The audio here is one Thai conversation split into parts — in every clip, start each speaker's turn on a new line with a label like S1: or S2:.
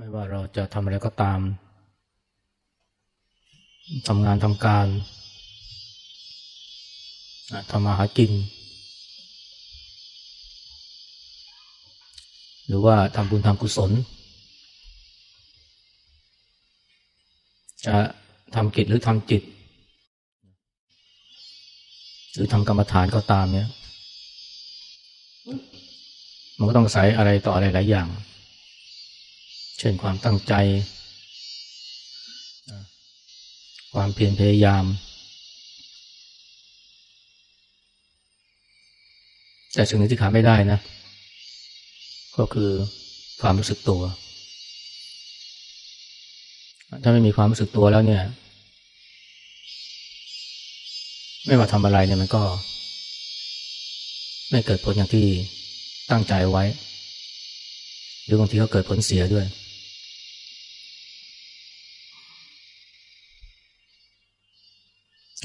S1: ไม่ว่าเราจะทำอะไรก็ตามทำงานทำการทำมาหากิน หรือว่าทำบุญทำกุศล จะทำกิจหรือทำจิต หรือทำกรรมฐานก็ตามเนี่ยมันก็ต้องใส่อะไรต่ออะไรหลายอย่าง เช่นความตั้งใจ ความเพียรพยายาม แต่สิ่งหนึ่งที่ขาดไม่ได้นะ ก็คือความรู้สึกตัว ถ้าไม่มีความรู้สึกตัวแล้วเนี่ย ไม่ว่าทำอะไรเนี่ยมันก็ ไม่เกิดผลอย่างที่ตั้งใจไว้ หรือบางทีก็เกิดผลเสียด้วย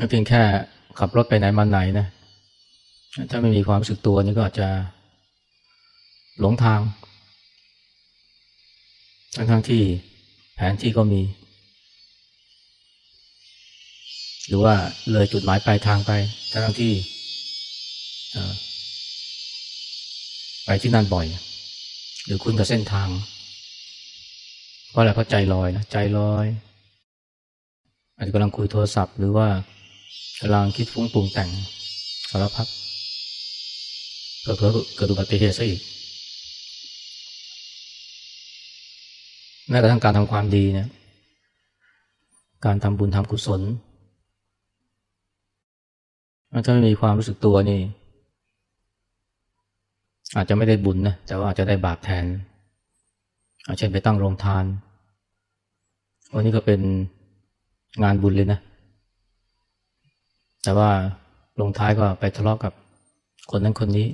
S1: เพียงแค่ขับรถไปไหนมาไหนนะ ถ้าไม่มีความรู้สึกตัวนี่ก็อาจจะหลงทาง ทั้งทั้งที่แผนที่ก็มี หรือว่าเลยจุดหมายปลายทางไป ทั้งทั้งที่ไปที่นั่นบ่อย หรือคุ้นกับเส้นทาง เพราะอะไรเพราะใจลอยนะใจลอย อาจจะกำลังคุยโทรศัพท์หรือว่า กำลังคิดฟุ้งปรุงแต่งสารพัดเกิดเกิดอุบัติเหตุซะอีกแม้กระทั่งการทำความดีเนี่ยการทำบุญทำกุศลถ้าไม่มีความรู้สึกตัวนี่ อาจจะไม่ได้บุญนะแต่ว่าอาจจะได้บาปแทนอาเช่นไปตั้งโรงทานวันนี้ก็เป็นงานบุญเลยนะ แต่ว่าลงท้ายก็ไปทะเลาะกับคนนั้นคนนี้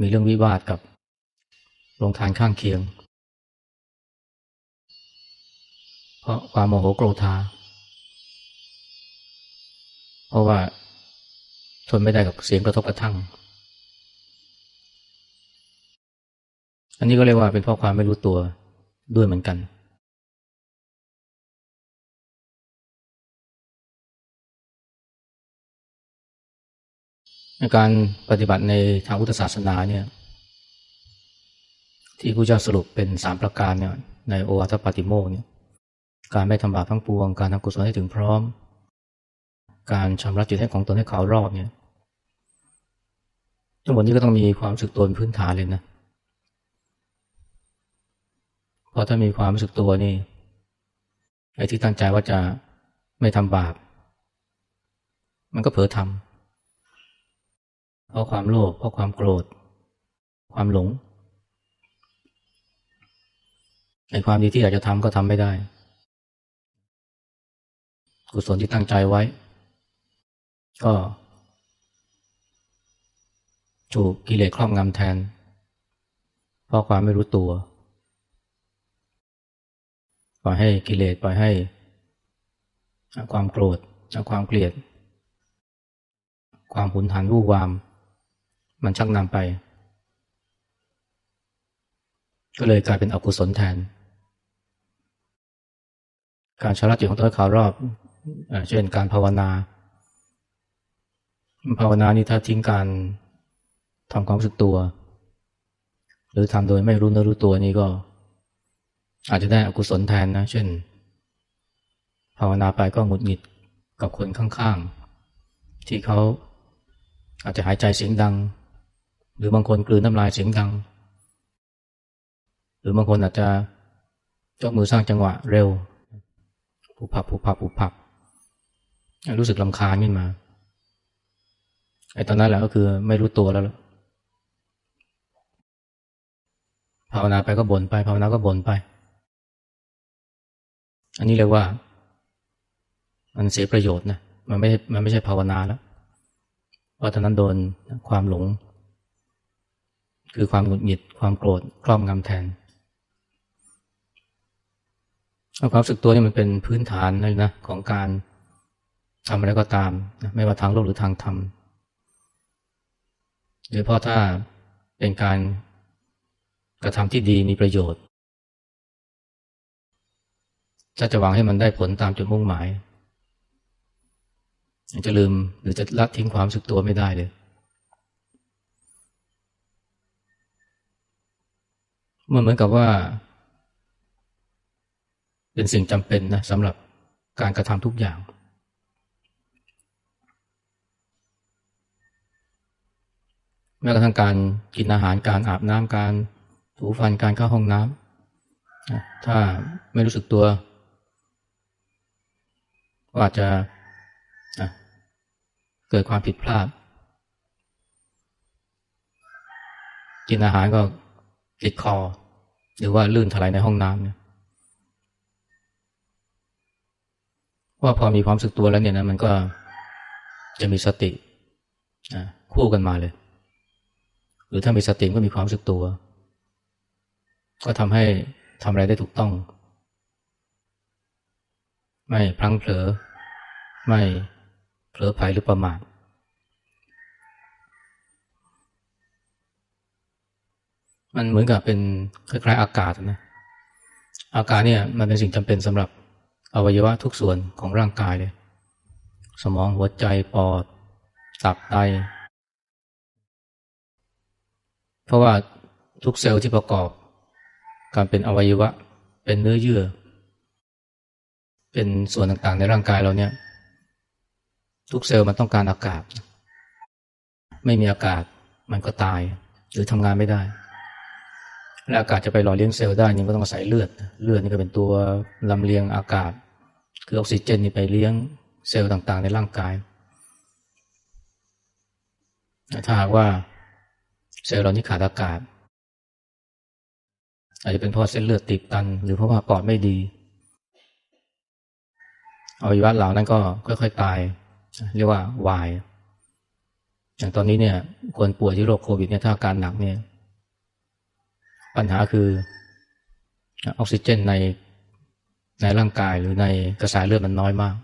S1: มีเรื่องวิวาทกับโรงทานข้างเคียง เพราะความโมโหโกรธา เพราะว่าทนไม่ได้กับเสียงกระทบกระทั่ง อันนี้ก็เรียกว่าเป็นเพราะความไม่รู้ตัวด้วยเหมือนกัน การปฏิบัติในทางพุทธศาสนาเนี่ยที่พระเจ้าสรุปเป็นสามประการเนี่ยในโอวาทปาติโมกเนี่ยการไม่ทำบาปทั้งปวง การทำกุศลให้ถึงพร้อม การชำระจิตให้ของตนให้เขารอบเนี่ยทั้งหมดนี้ก็ต้องมีความรู้สึกตัวเป็นพื้นฐานเลยนะเพราะถ้ามีความรู้สึกตัวนี่ไอ้ที่ตั้งใจว่าจะไม่ทำบาป มันก็เผลอทำ ราะความโลภเพราะความโกรธ ความหลงในความดีที่อยากจะทำก็ทำไม่ได้ กุศลที่ตั้งใจไว้ ก็ถูกกิเลสครอบงำแทน เพราะความไม่รู้ตัวปล่อยให้กิเลสปล่อยให้ความโกรธความเกลียด ความหุนหันวู่วาม มันชักนำไป ก็เลยกลายเป็นอกุศลแทน การชำระจิตของตัวข่าวรอบเช่นการภาวนา ภาวนานี่ถ้าทิ้งการทำความรู้สึกตัว หรือทำโดยไม่รู้เนื้อรู้ตัวนี่ก็ อาจจะได้อกุศลแทนนะ เช่น ภาวนาไปก็หงุดหงิดกับคนข้างๆ ที่เขาอาจจะหายใจเสียงดัง หรือบางคนกลืนน้ำลายเสียงดัง หรือบางคนอาจจะจกมือสร้างจังหวะเร็วผูพับผูพับผูพับ รู้สึกลำคาญขึ้นมาไอ้ตอนนั้นแหละก็คือไม่รู้ตัวแล้วภาวนาไปก็บ่นไป ภาวนาก็บ่นไป อันนี้เรียกว่า มันเสียประโยชน์นะมันไม่มันไม่ใช่ภาวนาแล้วเพราะตอนนั้นโดนความหลง คือความหงุดหงิดความโกรธครอบงำแทนความสึกตัวนี่มันเป็นพื้นฐานเลยนะของการทำอะไรก็ตามนะไม่ว่าทางโลกหรือทางธรรมโดยเพราะถ้าเป็นการกระทำที่ดีมีประโยชน์ถ้าจะหวังให้มันได้ผลตามจุดมุ่งหมายจะลืมหรือจะละทิ้งความสึกตัวไม่ได้เลย มันเหมือนกับว่า เป็นสิ่งจำเป็นนะสำหรับการกระทำทุกอย่าง แม้กระทั่งการกินอาหารการอาบน้ำการถูฟันการเข้าห้องน้ำถ้าไม่รู้สึกตัวก็อาจจะเกิดความผิดพลาด กินอาหารก็ ติดคอ หรือว่าลื่นถลายในห้องน้ำเนี่ยว่าพอมีความสึกตัวแล้วเนี่ยนะมันก็จะมีสติคู่กันมาเลย หรือถ้ามีสติก็มีความสึกตัว ก็ทำให้ทำอะไรได้ถูกต้อง ไม่พลั้งเผลอ ไม่เผลอไผลหรือประมาท มันเหมือนกับเป็นคล้ายๆอากาศนะอากาศเนี่ยมันเป็นสิ่งจำเป็นสำหรับอวัยวะทุกส่วนของร่างกายเลย สมองหัวใจปอดตับไตเพราะว่าทุกเซลล์ที่ประกอบ การเป็นอวัยวะ เป็นเนื้อเยื่อ เป็นส่วนต่างๆ ในร่างกายเราเนี่ย ทุกเซลล์มันต้องการอากาศ ไม่มีอากาศมันก็ตาย หรือทำงานไม่ได้ และอากาศจะไปหล่อเลี้ยงเซลล์ได้นี่ก็ต้องอาศัยเลือด เลือดนี่ก็เป็นตัวลำเลียงอากาศ คือออกซิเจนนี่ไปเลี้ยงเซลล์ต่างๆ ในร่างกาย ถ้าหากว่าเซลล์เรานี่ขาดอากาศ อาจจะเป็นเพราะเส้นเลือดติดตัน หรือเพราะว่าปอดไม่ดีอวัยวะเหล่านั้นก็ค่อยๆตาย เรียกว่าวาย อย่างตอนนี้เนี่ยคนป่วยที่โรคโควิดเนี่ยถ้าอาการหนักเนี่ย ปัญหาคือออกซิเจนในในร่างกายหรือในกระแสเลือดมันน้อยมาก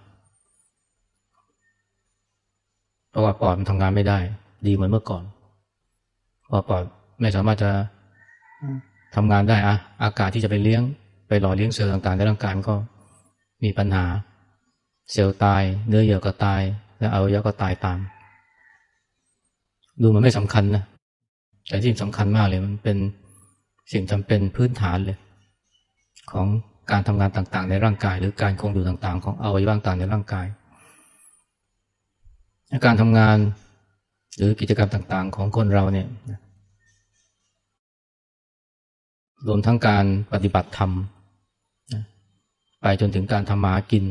S1: เพราะว่าปอดมันทำงานไม่ได้ ดีเหมือนเมื่อก่อนเพราะปอดไม่สามารถจะทำงานได้อะอากาศที่จะไปเลี้ยง ไปหล่อเลี้ยงเซลล์ต่างๆ ในร่างกายก็มีปัญหา เซลล์ตาย เนื้อเยื่อก็ตาย และอวัยวะก็ตายตาม ดูมันไม่สำคัญนะแต่ที่สำคัญมากเลยมันเป็น สิ่งจำเป็นพื้นฐานเลย ของการทำงานต่างๆ ในร่างกาย หรือการคงอยู่ต่างๆ ของอวัยวะต่างๆในร่างกาย การทำงานหรือกิจกรรมต่างๆ ของคนเราเนี่ยรวมทั้งการปฏิบัติธรรมไปจนถึงการทำมากิน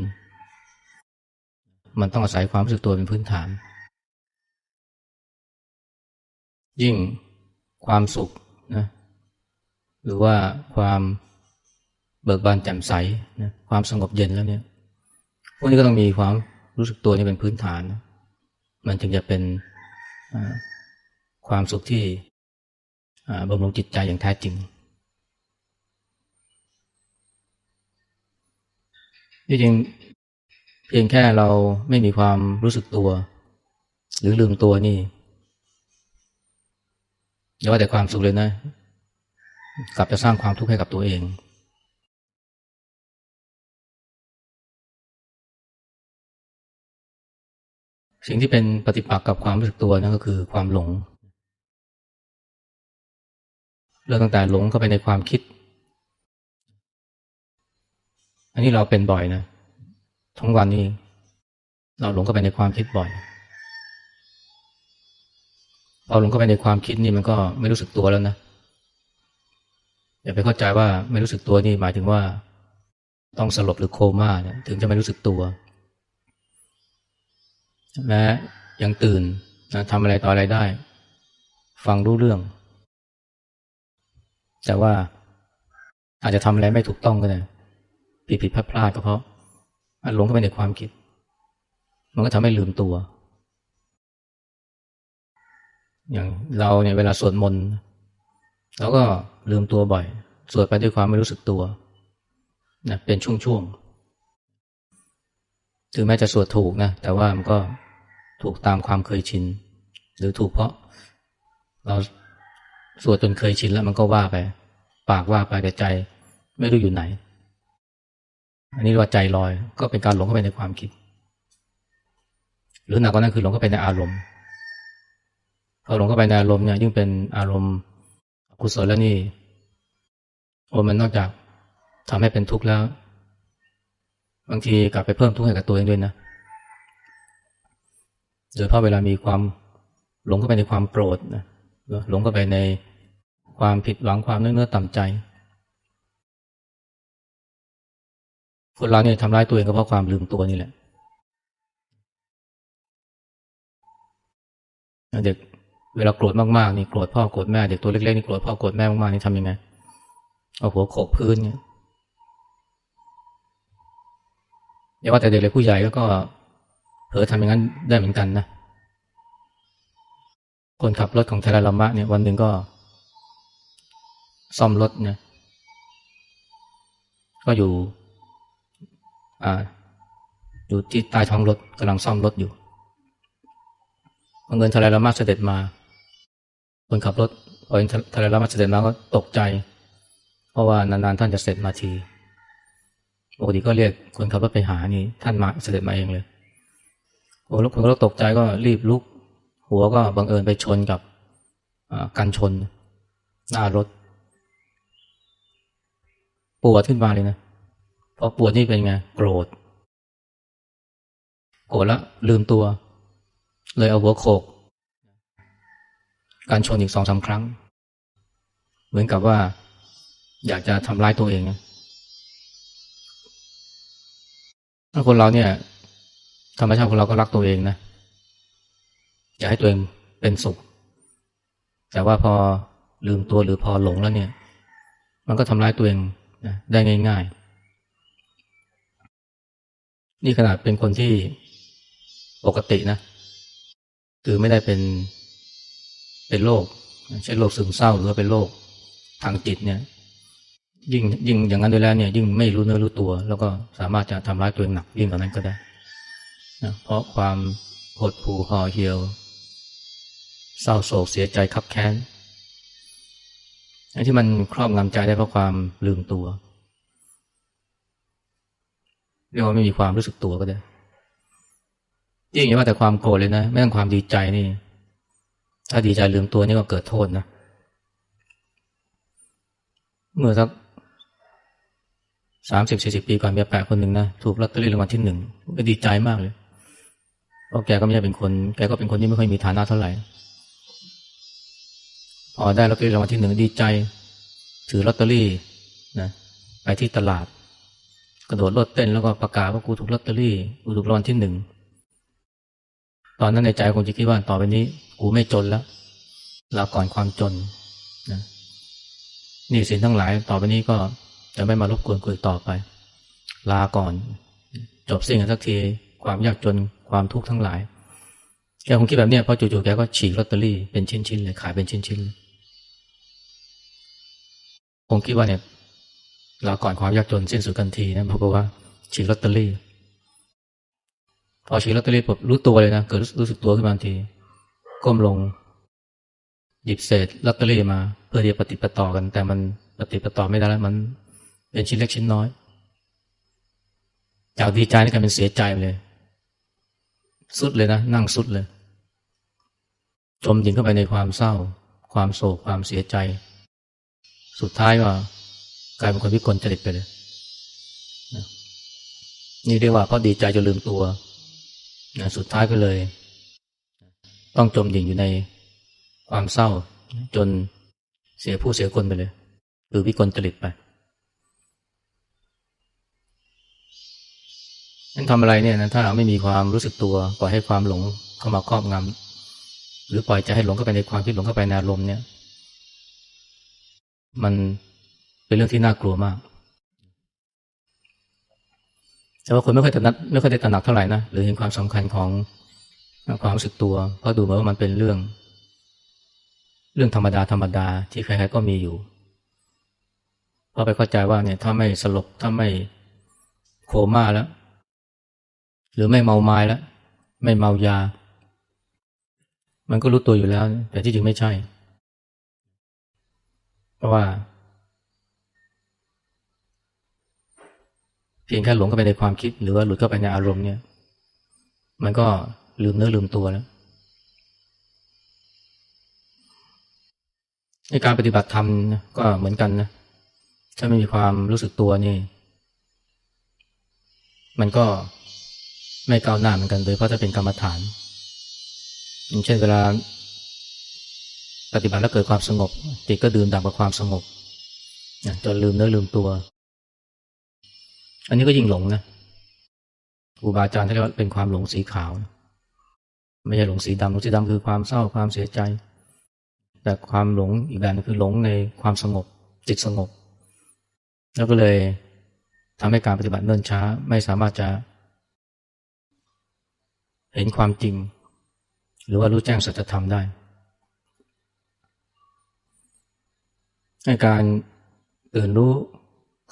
S1: มันต้องอาศัยความรู้สึกตัวเป็นพื้นฐาน ยิ่งความสุขนะ หรือว่าความเบิกบานแจ่มใสนะความสงบเย็นแล้วเนี่ยพวกนี้ก็ต้องมีความรู้สึกตัวนี่เป็นพื้นฐานนะมันถึงจะเป็นความสุขที่บำรุงจิตใจอย่างแท้จริงที่จริงเพียงแค่เราไม่มีความรู้สึกตัว หรือลืมตัวนี่อย่าว่าแต่ความสุขเลยนะ กลับจะสร้างความทุกข์ให้กับตัวเองสิ่งที่เป็นปฏิปักษ์กับความรู้สึกตัวนั่นก็คือความหลง เรื่องตั้งแต่หลงเข้าไปในความคิด อันนี้เราเป็นบ่อยนะทั้งวันนี้ เราหลงเข้าไปในความคิดบ่อย พอหลงเข้าไปในความคิดนี่มันก็ไม่รู้สึกตัวแล้วนะ อย่าไปเข้าใจว่าไม่รู้สึกตัวนี่หมายถึงว่า ต้องสลบหรือโคม่าเนี่ยถึงจะไม่รู้สึกตัวแม้ยังตื่นนะทำอะไรต่ออะไรได้ ฟังรู้เรื่อง แต่ว่าอาจจะทำอะไรไม่ถูกต้องก็ได้ผิดผิดพลาดพลาดก็เพราะหลงเข้าไปในความคิด มันก็ทำให้ลืมตัว อย่างเราเนี่ยเวลาสวดมนต์ เราก็ลืมตัวบ่อย สวดไปด้วยความไม่รู้สึกตัวนะเป็นช่วงๆ ถึงแม้จะสวดถูกนะ แต่ว่ามันก็ถูกตามความเคยชิน หรือถูกเพราะ เราสวดจนเคยชินแล้วมันก็ว่าไป ปากว่าไปแต่ใจ ไม่รู้อยู่ไหน อันนี้ว่าใจลอย ก็เป็นการหลงเข้าไปในความคิด หรือหนักกว่านั้นคือหลงเข้าไปในอารมณ์พอหลงเข้าไปในอารมณ์เนี่ยยิ่งเป็นอารมณ์ กุศลแล้วนี่โอ้มันนอกจากทำให้เป็นทุกข์แล้ว บางทีกลับไปเพิ่มทุกข์ให้กับตัวเองด้วยนะโดยเฉพาะเวลามีความหลงเข้าไปในความโกรธนะหลงเข้าไปในความผิดหวังความเนื้อเนื้อต่ำใจ คนเราเนี่ยทำร้ายตัวเองก็เพราะความลืมตัวนี่แหละเด็ก เวลาโกรธมากๆนี่โกรธพ่อโกรธแม่เด็กตัวเล็กๆนี่โกรธพ่อโกรธแม่มากๆนี่ทำยังไงเอาหัวโขกพื้นเนี่ยอย่าว่าแต่เด็กเลยผู้ใหญ่ก็เผลอทำอย่างนั้นได้เหมือนกันนะคนขับรถของไทยลามะเนี่ยวันหนึ่งก็ ซ่อมรถเนี่ยก็อยู่ อ่า อยู่ที่ใต้ท้องรถกำลังซ่อมรถอยู่เงินทะเลลามาเสด็จมา คนขับรถพอเห็นทะเลลามาเสด็จมาก็ตกใจ เพราะว่านานๆท่านจะเสร็จมาทีปกติก็เรียกคนขับรถไปหานี่ท่านมาเสด็จมาเองเลยโอ้คนขับรถตกใจก็รีบลุก หัวก็บังเอิญไปชนกับกันชน หน้ารถ ปวดขึ้นมาเลยนะพอปวดนี่เป็นไงโกรธโกรธแล้วลืมตัว เลยเอาหัวโขก การชนอีกสองสาครั้ง เหมือนกับว่า อยากจะทำร้ายตัวเองถ้าคนเราเนี่ยธรรมชาติของเราก็รักตัวเองนะอยากให้ตัวเองเป็นสุข แต่ว่าพอลืมตัวหรือพอหลงแล้วเนี่ย มันก็ทำร้ายตัวเองนะได้ง่าย ๆ นี่ขนาดเป็นคนที่ปกตินะ คือไม่ได้เป็น เป็นโรคเช่นโรคซึมเศร้าหรือว่าเป็นโรคทางจิตเนี่ย ยิ่งยิ่งอย่างนั้นด้วยแล้วเนี่ย ยิ่งไม่รู้เนื้อรู้ตัว แล้วก็สามารถจะทำร้ายตัวเองหนักยิ่งกว่านั้นก็ได้นะเพราะความหดหู่ห่อเหี่ยว เศร้าโศกเสียใจคับแค้นไอันที่มันครอบงำใจได้เพราะความลืมตัวเรียกว่าไม่มีความรู้สึกตัวก็ได้ยิ่งอย่าว่าแต่ความโกรธเลยนะไม่ต้องความดีใจนี่ ถ้าดีใจลืมตัวนี่ก็เกิดโทษนะ เมื่อสักสามสิบสี่สิบปีก่อนมีแปะคนหนึ่งนะถูกลอตเตอรี่รางวัลที่หนึ่งก็ดีใจมากเลยเพราะแกก็ไม่ใช่เป็นคน แกก็เป็นคนที่ไม่ค่อยมีฐานะเท่าไหร่พอได้ลอตเตอรี่รางวัลที่หนึ่งดีใจ ถือลอตเตอรี่นะไปที่ตลาด กระโดดรถเต้นแล้วก็ประกาศว่ากูถูกลอตเตอรี่กูถูกรางวัลที่หนึ่ง ตอนนั้นในใจคงจะคิดว่าต่อไปนี้กูไม่จนแล้วลาก่อนความจนนะนี่สินทั้งหลายต่อไปนี้ก็จะไม่มารบกวนกูต่อไป ลาก่อน จบสิ้นกันสักทีความยากจนความทุกข์ทั้งหลายแกคงคิดแบบนี้เพราะจู่ๆแกก็ฉีกลอตเตอรี่เป็นชิ้นๆเลยขายเป็นชิ้นๆคงคิดว่าเนี่ยลาก่อนความยากจนสิ้นสุดกันทีนะเพราะว่าฉีกลอตเตอรี่ พอฉีกลอตเตอรี่ปุ๊บรู้ตัวเลยนะ เกิดรู้สึกตัวขึ้นมาที ก้มลง หยิบเศษลอตเตอรี่มา เพื่อที่จะปฏิปต่อกัน แต่มันปฏิปต่อไม่ได้แล้วมันเป็นชิ้นเล็กชิ้นน้อย จากดีใจนี่กลายเป็นเสียใจเลย สุดเลยนะ นั่งสุดเลย จมดิ่งเข้าไปในความเศร้า ความโศกความเสียใจ สุดท้ายก็กลายเป็นคนพิกลจริตไปเลยนะนี่เรียกว่าเพราะดีใจจนลืมตัว นะสุดท้ายก็เลย ต้องจมดิ่งอยู่ในความเศร้า จนเสียผู้เสียคนไปเลยหรือวิกลจริตไปนั่นทำอะไรเนี่ยนะถ้าเราไม่มีความรู้สึกตัวปล่อยให้ความหลงเข้ามาครอบงำหรือปล่อยใจให้หลงเข้าไปในความคิดหลงเข้าไปในอารมณ์เนี่ย มันเป็นเรื่องที่น่ากลัวมาก แต่ว่าคนไม่ค่อยตระหนักไม่ค่อยได้ตระหนักเท่าไหร่นะหรือเห็นความสำคัญของความรู้สึกตัว เพราะดูเหมือนว่ามันเป็นเรื่อง เรื่องธรรมดาธรรมดาที่ใครๆก็มีอยู่เพราะไปเข้าใจว่าเนี่ยถ้าไม่สลบถ้าไม่โคม่าแล้ว หรือไม่เมาไม้แล้ว ไม่เมายา มันก็รู้ตัวอยู่แล้ว แต่ที่จริงไม่ใช่ เพราะว่า พียงแค่หลงเข้าไปในความคิด หรือว่าหลุดเข้าไปในอารมณ์เนี่ย มันก็ลืมเนื้อลืมตัวแล้วในการปฏิบัติธรรมก็เหมือนกันนะถ้าไม่มีความรู้สึกตัวนี่ มันก็ไม่ก้าวหน้าเหมือนกันโดยเพราะถ้าเป็นกรรมฐานอย่างเช่นเวลา ปฏิบัติแล้วเกิดความสงบจิตก็ดื่มด่ำกับความสงบจนลืมเนื้อลืมตัว อันนี้ก็ยิ่งหลงนะครูบาอาจารย์ที่เรียกว่าเป็นความหลงสีขาว ไม่ใช่หลงสีดำหลงสีดำคือความเศร้าความเสียใจ แต่ความหลงอีกแบบนึงคือหลงในความสงบจิตสงบ แล้วก็เลยทำให้การปฏิบัติเนิ่นช้า ไม่สามารถจะ เห็นความจริง หรือว่ารู้แจ้งสัจธรรมได้ในการตื่นรู้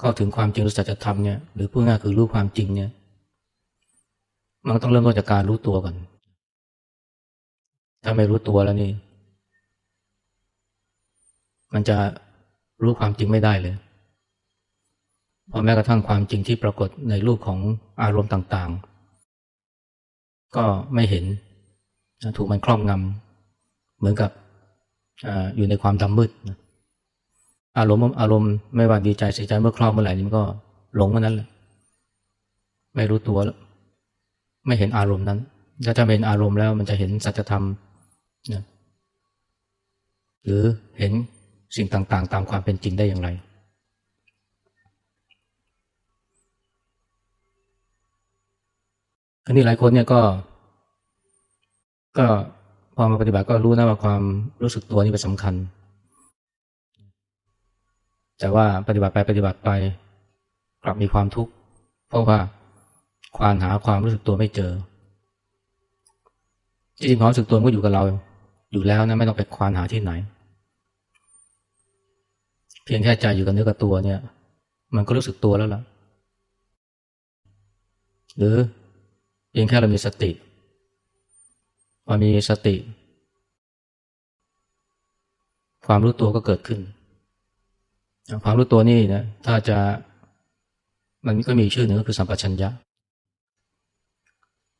S1: เข้าถึงความจริงรู้สัจธรรมเนี่ยหรือพูดง่ายคือรู้ความจริงเนี่ยมันต้องเริ่มต้นจากการรู้ตัวก่อน ถ้าไม่รู้ตัวแล้วนี่ มันจะรู้ความจริงไม่ได้เลย เพราะแม้กระทั่งความจริงที่ปรากฏในรูปของอารมณ์ต่าง ๆ ก็ไม่เห็น ถูกมันครอบงำเหมือนกับออยู่ในความดำมืดนะ อารมณ์อารมณ์ไม่ว่าดีใจเสียใจเมื่อครอบเมื่อไหร่นี่มันก็หลงเมื่อนั้นแหละไม่รู้ตัวแล้วไม่เห็นอารมณ์นั้นถ้าจะเป็นอารมณ์แล้วมันจะเห็นสัจธรรมนะหรือเห็นสิ่งต่างๆ ตามความเป็นจริงได้อย่างไร อันนี้หลายคนเนี่ยก็ ก็พอมาปฏิบัติก็รู้นะว่าความรู้สึกตัวนี่เป็นสำคัญ แต่ว่าปฏิบัติไปปฏิบัติไปกลับมีความทุกข์เพราะว่าควานหาความรู้สึกตัวไม่เจอจริงๆความรู้สึกตัวก็อยู่กับเรา อยู่แล้วนะไม่ต้องไปควานหาที่ไหน เพียงแค่ใจอยู่กับเนื้อกับตัวเนี่ย มันก็รู้สึกตัวแล้วล่ะ หรือเพียงแค่เรามีสติพอมีสติ ความรู้ตัวก็เกิดขึ้น ความรู้ตัวนี่นะถ้าจะมันก็มีชื่อหนึ่งก็คือสัมปชัญญะ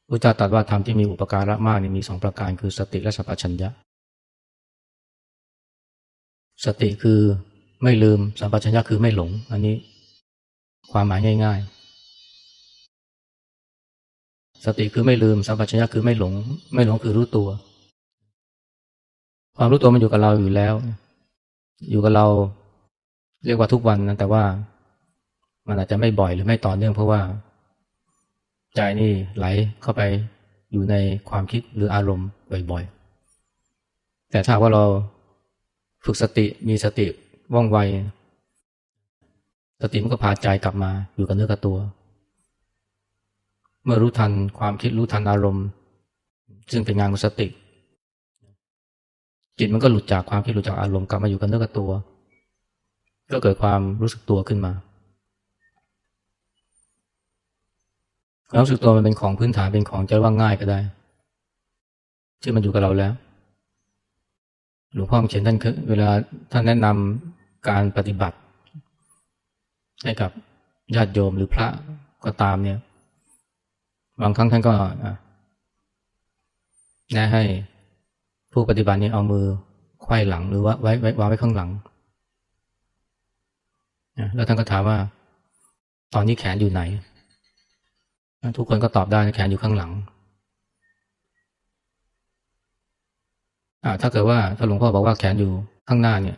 S1: พุทธเจ้าตรัสว่าธรรมที่มีอุปการะมากนี่มีสองประการคือสติและสัมปชัญญะ สติคือไม่ลืมสัมปชัญญะคือไม่หลง อันนี้ความหมายง่าย ๆ สติคือไม่ลืมสัมปชัญญะคือไม่หลง ไม่หลงคือรู้ตัว ความรู้ตัวมันอยู่กับเราอยู่แล้ว อยู่กับเรา เรียกว่าทุกวันนะแต่ว่ามันอาจจะไม่บ่อยหรือไม่ต่อเนื่องเพราะว่า ใจนี่ไหลเข้าไปอยู่ในความคิดหรืออารมณ์บ่อยๆ แต่ถ้าว่าเราฝึกสติมีสติว่องไว สติมันก็พาใจกลับมาอยู่กับเนื้อกับตัว เมื่อรู้ทันความคิดรู้ทันอารมณ์ ซึ่งเป็นงานของสติ จิตมันก็หลุดจากความคิดหลุดจากอารมณ์กลับมาอยู่กับเนื้อกับตัว ก็เกิดความรู้สึกตัวขึ้นมาความรู้สึกตัวมันเป็นของพื้นฐานเป็นของจะว่าง่ายก็ได้ที่มันอยู่กับเราแล้วหลวงพ่อเขียนท่านเวลาท่านแนะนำการปฏิบัติ ให้กับญาติโยมหรือพระก็ตามเนี่ย บางครั้งท่านก็แนะให้ผู้ปฏิบัตินี้เอามือไขว้หลังหรือว่าไว้ไว้วางไว้ข้างหลัง แล้วท่านก็ถามว่า ตอนนี้แขนอยู่ไหน ทุกคนก็ตอบได้แขนอยู่ข้างหลังถ้าเกิดว่าถ้าหลวงพ่อบอกว่าแขนอยู่ข้างหน้าเนี่ย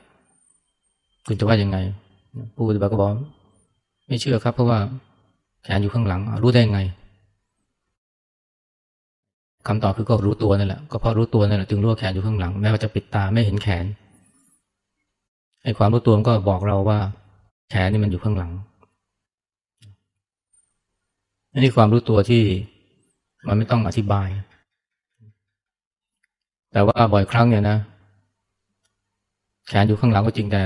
S1: คุณจะว่ายังไง ผู้ปฏิบัติก็บอกไม่เชื่อครับ เพราะว่าแขนอยู่ข้างหลังรู้ได้ไงคำตอบคือก็รู้ตัวนั่นแหละก็เพราะรู้ตัวนั่นแหละจึงรู้ว่าแขนอยู่ข้างหลัง แม้ว่าจะปิดตาไม่เห็นแขนไอ้ความรู้ตัวมันก็บอกเราว่า แขนนี่มันอยู่ข้างหลังอันนี้ความรู้ตัวที่มันไม่ต้องอธิบาย แต่ว่าบ่อยครั้งเนี่ยนะ แขนอยู่ข้างหลังก็จริงแต่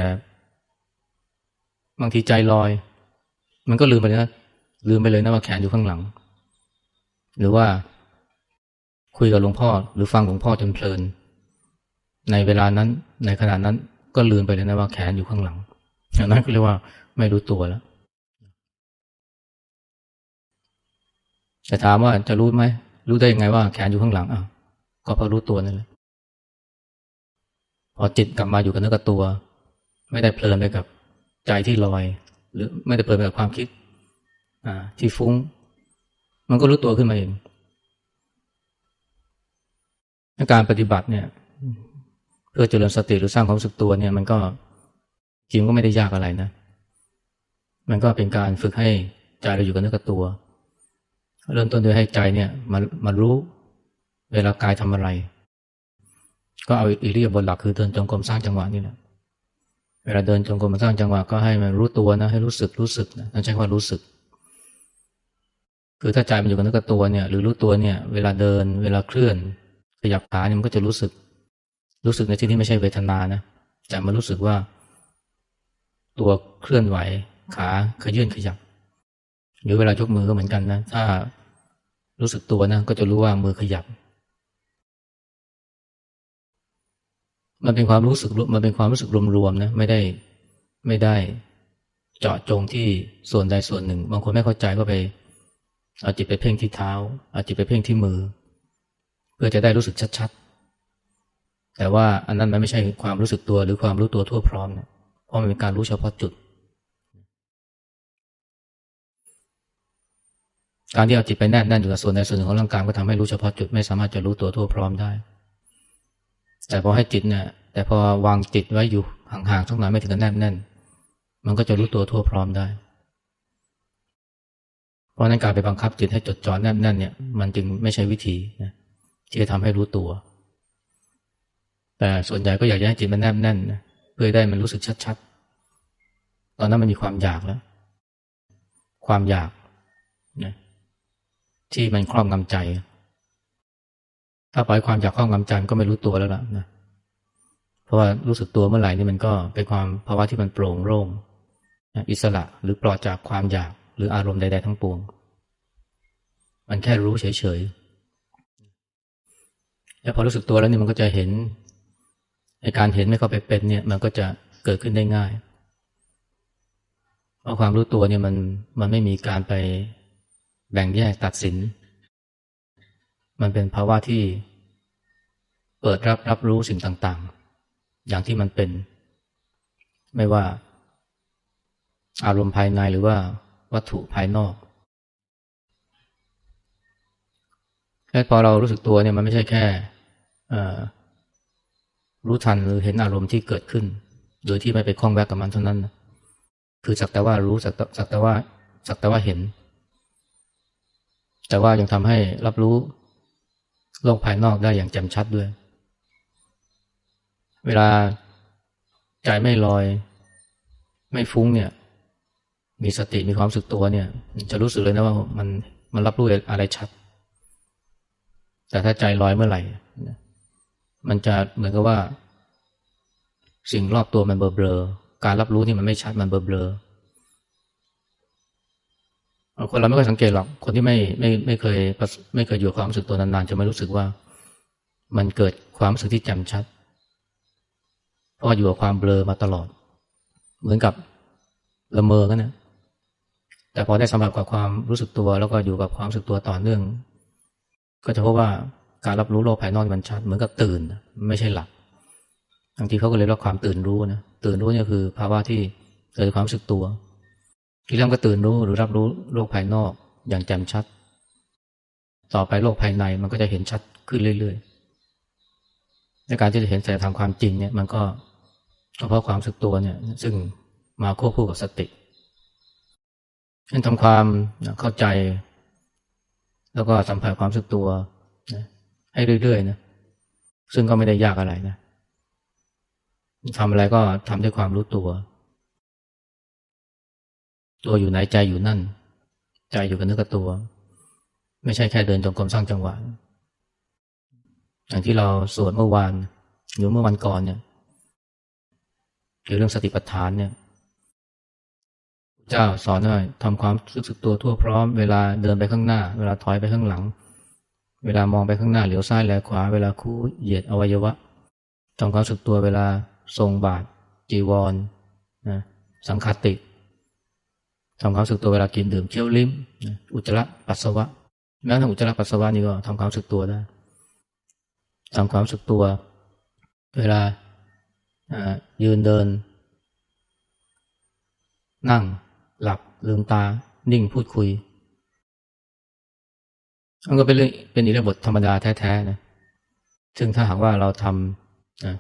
S1: บางทีใจลอย มันก็ลืมไปเลยนะลืมไปเลยนะว่าแขนอยู่ข้างหลัง หรือว่าคุยกับหลวงพ่อ หรือฟังหลวงพ่อจนเพลิน ในเวลานั้นในขณะนั้นก็ลืมไปเลยนะว่าแขนอยู่ข้างหลัง อันนั้นก็เรียกว่าไม่รู้ตัวแล้วแต่ถามว่าจะรู้ไหม รู้ได้ยังไงว่าแขนอยู่ข้างหลังอะก็เพราะรู้ตัวนั่นแหละพอจิตกลับมาอยู่กับเนื้อกับตัว ไม่ได้เพลินไปกับใจที่ลอย หรือไม่ได้เพลินไปกับความคิดอ่าที่ฟุ้ง มันก็รู้ตัวขึ้นมาเองการปฏิบัติเนี่ย เพื่อเจริญสติหรือสร้างความสึกตัวเนี่ย มันก็ จริงก็ไม่ได้ยากอะไรนะ มันก็เป็นการฝึกให้ใจเราอยู่กับเนื้อกับตัว เริ่มต้นโดยให้ใจเนี่ยมามารู้เวลากายทำอะไร ก็เอาอิริยาบถหลักคือเดินจงกรมสร้างจังหวะนี่แหละเวลาเดินจงกรมสร้างจังหวะก็ให้มันรู้ตัวนะให้รู้สึกรู้สึกนะต้องใช้ความรู้สึก คือถ้าใจมันอยู่กับเนื้อกับตัวเนี่ย หรือรู้ตัวเนี่ย เวลาเดิน เวลาเคลื่อนขยับขาเนี่ยมันก็จะรู้สึก รู้สึกในที่ที่ไม่ใช่เวทนานะแต่มันรู้สึกว่า ตัวเคลื่อนไหว ขาขยื่นขยับ หรือเวลายกมือก็เหมือนกันนะ ถ้ารู้สึกตัวนะก็จะรู้ว่ามือขยับ มันเป็นความรู้สึกมันเป็นความรู้สึกรวมๆนะไม่ได้ไม่ได้เจาะจงที่ส่วนใดส่วนหนึ่ง บางคนไม่เข้าใจก็ไปเอาจิตไปเพ่งที่เท้าเอาจิตไปเพ่งที่มือ เพื่อจะได้รู้สึกชัดๆ แต่ว่าอันนั้นมันไม่ใช่ความรู้สึกตัวหรือความรู้ตัวทั่วพร้อมนะ เพราะมันเป็นการรู้เฉพาะจุด การที่เอาจิตไปแน่นแน่นอยู่กับส่วนใดส่วนหนึ่งของร่างกายก็ทำให้รู้เฉพาะจุดไม่สามารถจะรู้ตัวทั่วพร้อมได้ แต่พอให้จิตเนี่ยแต่พอวางจิตไว้อยู่ห่างๆสักหน่อยไม่ถึงกับแน่นแน่น มันก็จะรู้ตัวทั่วพร้อมได้ เพราะนั้นการไปบังคับจิตให้จดจ่อแน่นแน่นเนี่ยมันจึงไม่ใช่วิธีนะที่จะทำให้รู้ตัว แต่ส่วนใหญ่ก็อยากให้จิตมันแน่นแน่นนะ เพื่อได้มันรู้สึกชัดๆ ตอนนั้นมันมีความอยากแล้ว ความอยากนะที่มันครอบงำใจ ถ้าปล่อยความอยากครอบงำใจก็ไม่รู้ตัวแล้วล่ะนะเพราะว่ารู้สึกตัวเมื่อไหร่นี่มันก็เป็นความภาวะที่มันโปร่งโล่งอิสระหรือปลอดจากความอยากหรืออารมณ์ใด ๆ ทั้งปวง มันแค่รู้เฉยๆแล้วพอรู้สึกตัวแล้วนี่มันก็จะเห็น การเห็นไม่เข้าไปเป็นเนี่ย มันก็จะเกิดขึ้นได้ง่าย เพราะความรู้ตัวเนี่ยมันมันไม่มีการไปแบ่งแยกตัดสิน มันเป็นภาวะที่เปิดรับรับรู้สิ่งต่างๆ อย่างที่มันเป็น ไม่ว่า อารมณ์ภายในหรือว่าวัตถุภายนอกแค่พอเรารู้สึกตัวเนี่ยมันไม่ใช่แค่ รู้ทันหรือเห็นอารมณ์ที่เกิดขึ้น โดยที่ไม่ไปคล้องแวกกับมันเท่านั้นคือสักแต่ว่ารู้สักสักแต่ว่าสักแต่ว่าเห็น แต่ว่ายังทำให้รับรู้โลกภายนอกได้อย่างแจ่มชัดด้วย เวลาใจไม่ลอย ไม่ฟุ้งเนี่ย มีสติมีความสึกตัวเนี่ย จะรู้สึกเลยนะว่ามันมันรับรู้อะไรชัด แต่ถ้าใจลอยเมื่อไหร่ มันจะเหมือนกับว่า สิ่งรอบตัวมันเบลอๆการรับรู้ที่มันไม่ชัดมันเบลอๆคนเราไม่ค่อยสังเกตหรอก คนที่ไม่ไม่ไม่เคยไม่เคยอยู่ความรู้สึกตัวนานๆจะไม่รู้สึกว่า มันเกิดความรู้สึกที่แจ่มชัด เพราะอยู่กับความเบลอมาตลอด เหมือนกับละเมอกันนะแต่พอได้สัมผัสกับความรู้สึกตัว แล้วก็อยู่กับความรู้สึกตัวต่อเนื่อง ก็จะพบว่า การรับรู้โลกภายนอกมันชัดเหมือนกับตื่น ไม่ใช่หลับบางทีเขาก็เลยเรียกความตื่นรู้นะตื่นรู้เนี่ยคือภาวะที่เกิดความรู้สึกตัวที่เริ่มก็ตื่นรู้หรือรับรู้โลกภายนอกอย่างแจ่มชัด ต่อไปโลกภายในมันก็จะเห็นชัดขึ้นเรื่อยๆในการที่จะเห็นแต่ทางความจริงเนี่ยมันก็เพราะความรู้สึกตัวเนี่ยซึ่งมาควบคู่กับสติให้ทำความเข้าใจ แล้วก็สัมผัสความรู้สึกตัว ให้เรื่อยๆนะซึ่งก็ไม่ได้ยากอะไรนะทำอะไรก็ทำด้วยความรู้ตัว ตัวอยู่ไหนใจอยู่นั่น ใจอยู่กับเนื้อกับตัว ไม่ใช่แค่เดินจงกรมสร้างจังหวะอย่างที่เราสวดเมื่อวานหรือเมื่อวันก่อนเนี่ยเกี่ยวเรื่องสติปัฏฐานเนี่ยเจ้าสอนให้ทำความรู้สึกตัวทั่วพร้อม เวลาเดินไปข้างหน้า เวลาถอยไปข้างหลัง เวลามองไปข้างหน้าเหลียวซ้ายแลขวา เวลาคู่เหยียดอวัยวะทำความสึกตัวเวลาทรงบาทจีวรนะสังคติทำความสึกตัวเวลากินดื่มเคี้ยวลิ้มอุจจาระปัสสาวะแม้ทางอุจจาระปัสสาวะนี่ก็ทำความสึกตัวได้ทำความสึกตัว เวลายืนเดิน นั่งหลับลืมตานิ่งพูดคุย มันก็เป็นเรื่องเป็นอิริยาบถธรรมดาแท้ๆนะซึ่งถ้าหากว่าเราทำนะ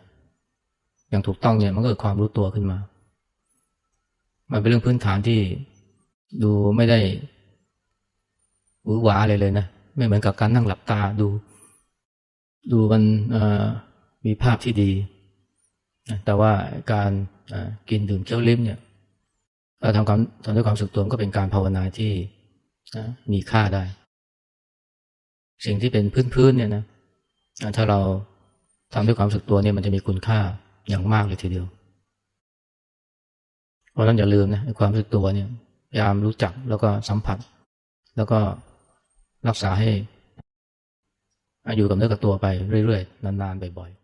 S1: อย่างถูกต้องเนี่ยมันก็เกิดความรู้ตัวขึ้นมา มันเป็นเรื่องพื้นฐานที่ดูไม่ได้หวือหวาอะไรเลยนะไม่เหมือนกับการนั่งหลับตาดู ดูมันมีภาพที่ดี แต่ว่าการกินดื่มเคี้ยวลิ้มเนี่ยเราทำความทำด้วยความสึกตัวก็เป็นการภาวนาที่มีค่าได้ สิ่งที่เป็นพื้นๆเนี่ยนะถ้าเราทำด้วยความสึกตัวเนี่ยมันจะมีคุณค่าอย่างมากเลยทีเดียว เพราะนั้นอย่าลืมนะความสึกตัวเนี่ยพยายามรู้จักแล้วก็สัมผัส แล้วก็รักษาให้อยู่กับเนื้อกับตัวไปเรื่อยๆ นานๆ บ่อยๆ